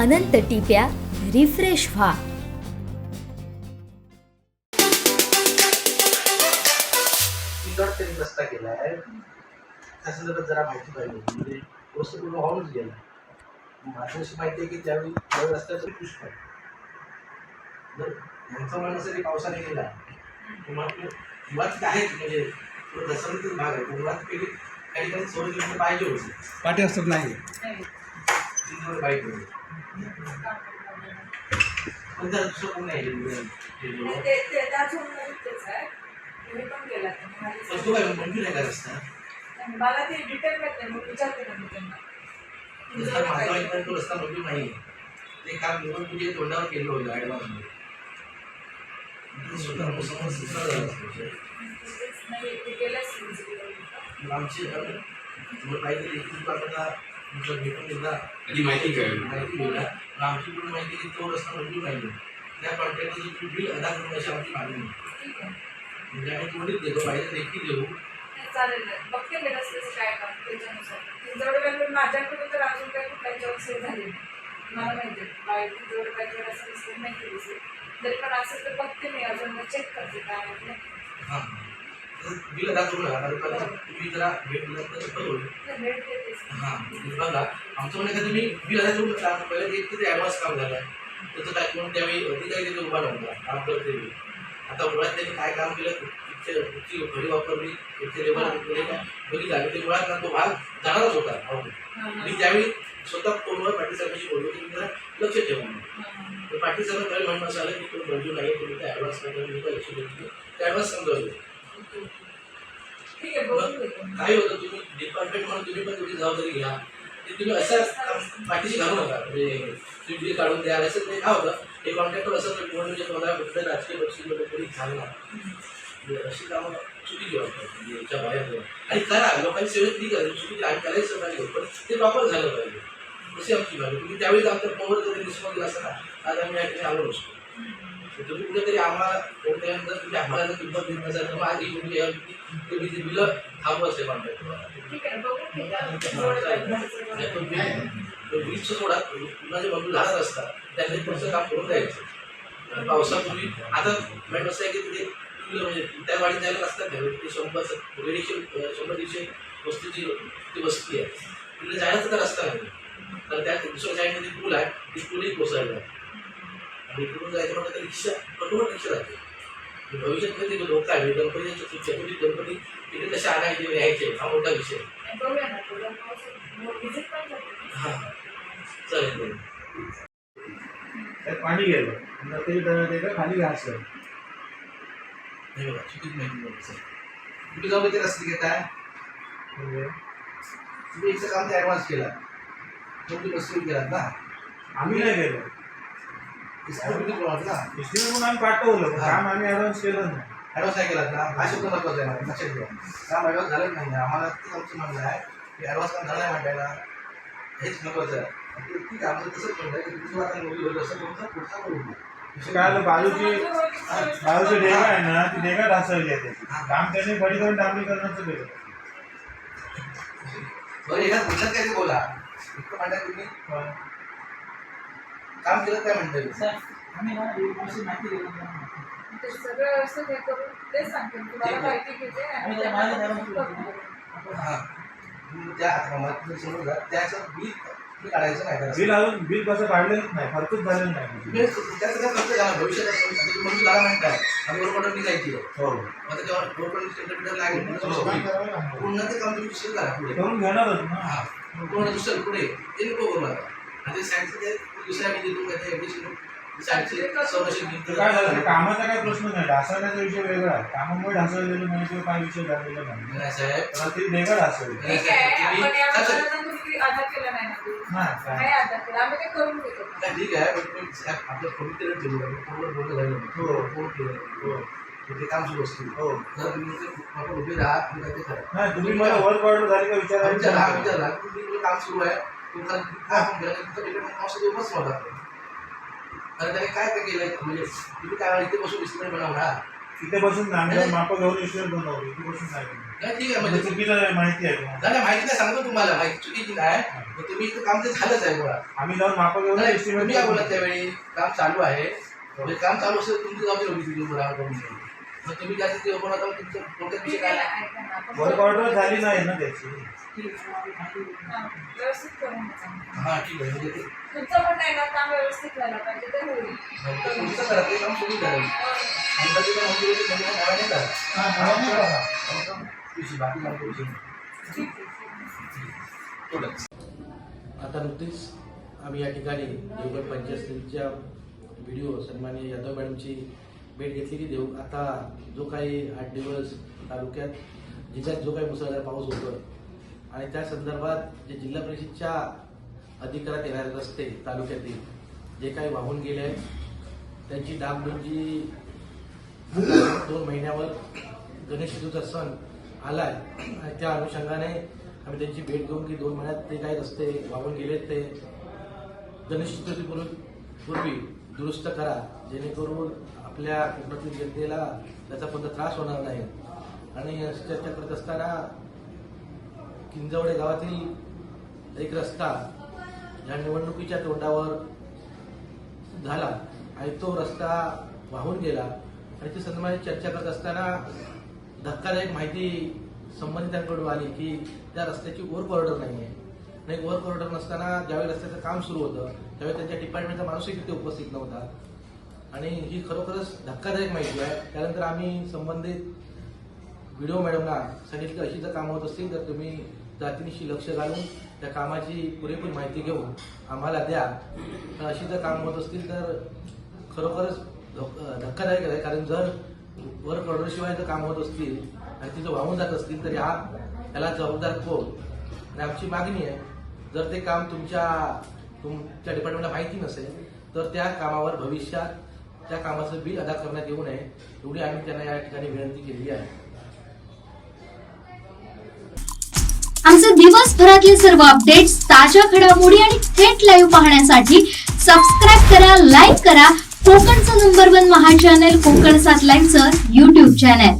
अनंत टिप्या refresh व्हा. त्यांनी रस्ता केला आहे. जरा माहिती पाहिजे. म्हणजे वस्तू पूर्ण वाहूनच गेला. माझी अशी माहिती आहे की त्यावेळी त्यावेळी रस्त्याचं पुष्प आहे जर यांचं म्हणणं असेल की पावसाने गेला तर मुळात म्हणजे घसरणीचाच भाग आहे. मुळात काही ठिकाणी सोडून गेलं पाहिजे होते. पाठी असतात नाही. मला ते डिटेल नाही मग विचारते ना मी त्यांना तो रस्ता मंजूर नाही ते काम निवडून तुझे तोंडावर केलं होतं ॲडव्हान्समध्ये झालं आमची पाहिजे भेटून एकदा त्याची माहिती कळेल. माहिती मग आमची पण माहिती की तो रस्ता मंजूर नाही त्या कॉन्ट्रॅक्टचं तुम्ही बिल अदा करून अशी आमची मागणी आहे. ठीक आहे. म्हणजे आम्ही त्वरित देतो पाहिजे देखील देऊ. चालेल. बघते मी रस्त्याचं काय काम त्याच्यानुसार. वेळ माझ्याकडे तर अजून काही कुठल्याही जॉब नाही. मला माहिती आहे. बाहेर नाही केली सेव्ह जरी पण असेल तर बघते मी. अजून चेक करते काय. हां तर बिल करू नका कारण तुम्ही जरा भेट दिला तर बरं होईल. नाही, भेट देतेच. हां म्हणजे बघा आमचं म्हणणं का तुम्ही बिल अदा करू नका पहिलं एक तरी ॲडव्हान्स काम झालं. आहे त्याचं काय कोण त्यावेळी अधिकारी तिथे उभा नव्हता काम करते वेळी. आता मुळात त्यांनी काय काम केलं? कुठची घडी वापरली इथे लेबर केले काय? बघितलं आणि ते मुळात तो भाग जाणारच होता. हां. मी त्यावेळी स्वतः फोनवर पाटील साहेबांशी बोललो की तुम्ही जरा लक्ष ठेवा म्हणून. तर पाटील साहेब त्यावेळी म्हणणं असं आलं की तो मंजूर नाही तुम्ही त्या ॲडव्हान्स करता मी काय लक्ष देत नाही. ते ॲडव्हान्स समजावले. ठीक आहे बघून घेतो. काय होतं तुम्ही डिपार्टमेंट म्हणून तुम्ही पण तुमची जबाबदारी घ्या. ते तुम्ही असं पाठीशी घालू नका. म्हणजे तुम्ही बिल काढून द्या असं ते काय होतं. हे कॉन्ट्रॅक्टर असं तर निवडणुकीच्या तोंडाला कुठल्या राजकीय कोणी म्हणजे अशी कामं चुकीची वाटतात म्हणजे याच्या बाहेर. आणि करा लोकांची सेवा ती करा. चुकीची आणि करायची करू पण ते प्रॉपर झालं पाहिजे. अशी आमची तुम्ही त्यावेळी आमच्या फोनवर जरी रिस्पॉन्स दिला असता ना. आज आम्ही या ठिकाणी आलो नसतो. तुम्ही कुठेतरी आम्हाला कोणत्यानंतर तुम्ही आम्हाला जर किंमत देत नसाल तर मग आधी तुम्ही ते बिल घेतो जेवढं पाहिजे वीजचं सोडा. पुन्हा जे मंजूर झालं असतात त्याचे पुढचं काम करून द्यायचं. पावसापूर्वी आता मॅडम असं आहे की तिथे टू म्हणजे त्या वाढीत जायला रस्ता घ्यावे ते शंभर दीडशे शंभर दीडशे वस्तीची ती वस्ती आहे. तिथे जायला तर रस्ता नाही. तर त्या दुसऱ्या साईडने ती पूल आहे ती पूलही कोसळली. आहे आणि इकडून जायचं म्हटलं तर रिक्षा कटोवर रिक्षा जाते. भविष्यात कधी धोका आहे गणपतीच्या चकुली गणपती तिथे कसे आणायचे यायचे हा मोठा विषय. हां चालेल पाणी गेलं. ते खाली घासलं हे बघा चुकीच माहिती बघा सर. कुठे जाऊन ते रस्ते घेताय म्हणजे? तुम्ही एकचं काम ते ॲडव्हान्स केला. तुम्ही रस्ते केलात ना? आम्ही नाही गेलो. तुम्ही केलं ना म्हणून आम्ही पाठवलं पण काम आम्ही ॲडव्हान्स केलं नाही ॲडव्हान्स नाही केलात ना हा शब्द नको आहे लक्षात घ्या काम ॲडव्हान्स झालं नाही आम्हाला तेच आमचं म्हणणं आहे की ॲडव्हान्स काम झालं नाही म्हणायला हेच नको आहे ठीक आहे आमचं तसंच म्हणलं की तुम्ही आता मुली होईल असं कोणता पुढचा करू काय आलं बाजूची बाजूची ढेगा आहे ना ती ढेगा ढासळली आहे त्याची काम त्याने खडीकरण डांबरीकरणाचं केलं बरं एका पुढच्यात काय बोला. इतकं म्हणताय तुम्ही. काम केलं काय म्हणताय ते? सगळं व्यवस्थित हे करून तेच सांगते मी तुम्हाला ठीक आहे. माहिती घेते आणि त्याप्रमाणे करू. हां. त्या आता तुम्ही समजून जा. त्याचं बिल काढायचं नाही का? बिल अजून बिल कसं काढलेलंच नाही. खर्चच झालेलं नाही त्याचं काय खर्च झाला भविष्यात आता तुम्ही झाला म्हणताय आणि रोड निघायची. आहे हो. आता तेव्हा रोड सेंटर लागेल. पुन्हा ते काम तुम्ही दुसरं करा पुढे. करून घेणारच ना. हां. पुन्हा दुसरं पुढे. ते नको करू नका आणि ते ते दुसऱ्या मी देतो काय ते एप्लिकेशन सायन्सचे संरक्षण ते भिंत काय झालं कामाचा काय प्रश्न नाही ढासळण्याचा विषय वेगळा आहे कामामुळे ढासळलेलं नाही किंवा काय विषय झालेला नाही नाही साहेब पण ती ढेगा ढासळली ठीक आहे तुम्ही- आपण या प्रकरणात तुम्ही आधार केला नाही ना ते. नाही काय नाही आधार केला आम्ही ते करून घेतो नाही, ठीक आहे पण तुम्ही साहेब आपलं पवित्र ठेवू नका पूर्ण बोलणं झालं नाही. हो. पूर्ण केलं हो ते काम सुरू असतील हो जर तुम्ही इथे आपण उभे राहा तुम्ही काय ते करा नाही तुम्ही मला वर्क ऑर्डर झाली का विचारा तुमचं काम सुरू आहे तुम्हाला काय आपण केलं तुमचं डिपेंड औषध उभंच नव्हता कारण त्याने काय काय केलंय म्हणजे तुम्ही काय इथे बसून इस्टिमेट बनवणार तिथे बसून माप घेऊन विश्वास बनवली तिथे बसून नाही ठीक आहे म्हणजे म्हणजे आहे, माहिती आहे. नाही माहिती नाही सांगतो तुम्हाला. माहिती चुकीची नाही. तुम्ही इथं काम ते झालंच आहे मुळात. आम्ही जाऊन माप घेऊन तुम्ही काय बोलत त्यावेळी? काम चालू आहे. म्हणजे काम चालू असेल तर तुमची होती बरोबर करून घ्या. मग तुम्ही जास्त ते ओपन होता मग तुमचं डोक्यात विषय काय नाही. ऐका ना, आपण वर्क ऑर्डर झाली नाही ना त्याची हा, व्यवस्थित करून घ्यायचं. हा ठीक आहे म्हणजे ते तुमचं म्हणणं आहे ना काम व्यवस्थित व्हायला पाहिजे ते होईल नंतर पुढचं करा ते काम सोडून द्या नंतर ते काम होती होती, त्यांनी काय नाही करा. फक्त विषय, बाकी काम करू शकतो. एवढंच. आता नुकतीच आम्ही या ठिकाणी देवगड पंचायत व्हिडिओ सन्माननीय यादव मॅडमची भेट घेतलेली देऊ आता जो काही आठ दिवस तालुक्यात जिल्ह्यात जो काही मुसळधार पाऊस होतो आणि त्या संदर्भात जे जिल्हा परिषदच्या अधिकारात येणारे रस्ते तालुक्यातील जे काही वाहून गेले आहेत त्यांची डागडुजी दोन महिन्यावर गणेश चतुर्थीचा सण आलाय आणि त्या अनुषंगाने आम्ही त्यांची भेट घेऊन की दोन महिन्यात ते काही रस्ते वाहून गेलेत ते गणेश चतुर्थीपूर्वी पूर्वी दुरुस्त करा जेणेकरून आपल्या कोकणातील जनतेला त्याचा कोणता त्रास होणार नाही. आणि चर्चा करत असताना किंजवडे गावातील एक रस्ता या निवडणुकीच्या तोंडावर झाला आणि तो रस्ता वाहून गेला. आणि त्या संदर्भात चर्चा करत असताना धक्कादायक माहिती संबंधितांकडून आली की त्या रस्त्याची वर्क ऑर्डर नाही आहे आणि वर्क ऑर्डर नसताना ज्यावेळी रस्त्याचं काम सुरू होतं त्यावेळी त्यांच्या डिपार्टमेंटचा माणूसही तिथे उपस्थित नव्हता. आणि ही खरोखरच धक्कादायक माहिती आहे. त्यानंतर आम्ही संबंधित व्हिडिओ मॅडमला सांगितलं अशी जर कामं होत असतील तर तुम्ही जातीनिशी लक्ष घालून त्या कामाची पुरेपूर माहिती घेऊन आम्हाला द्या. तर अशी जर कामं होत असतील तर खरोखरच धक्कादायक आहे. कारण जर वर करोडशिवाय जर काम होत असतील आणि तिथं वाहून जात असतील तर हा त्याला जबाबदार कोण? आणि आमची मागणी आहे जर ते काम तुमच्या तुमच्या डिपार्टमेंटला माहिती नसेल तर त्या कामावर भविष्यात त्या कामाचं बिल अदा करण्यात येऊ नये एवढी आम्ही त्यांना या ठिकाणी विनंती केलेली आहे. आमचे दिवसभरातील सर्व अपडेट्स ताज्या घडामोडी आणि थेट लाईव्ह पाहण्यासाठी सबस्क्राईब करा लाईक करा. कोकणचं नंबर वन महा चॅनल कोकण सात लाईनचं युट्यूब चॅनल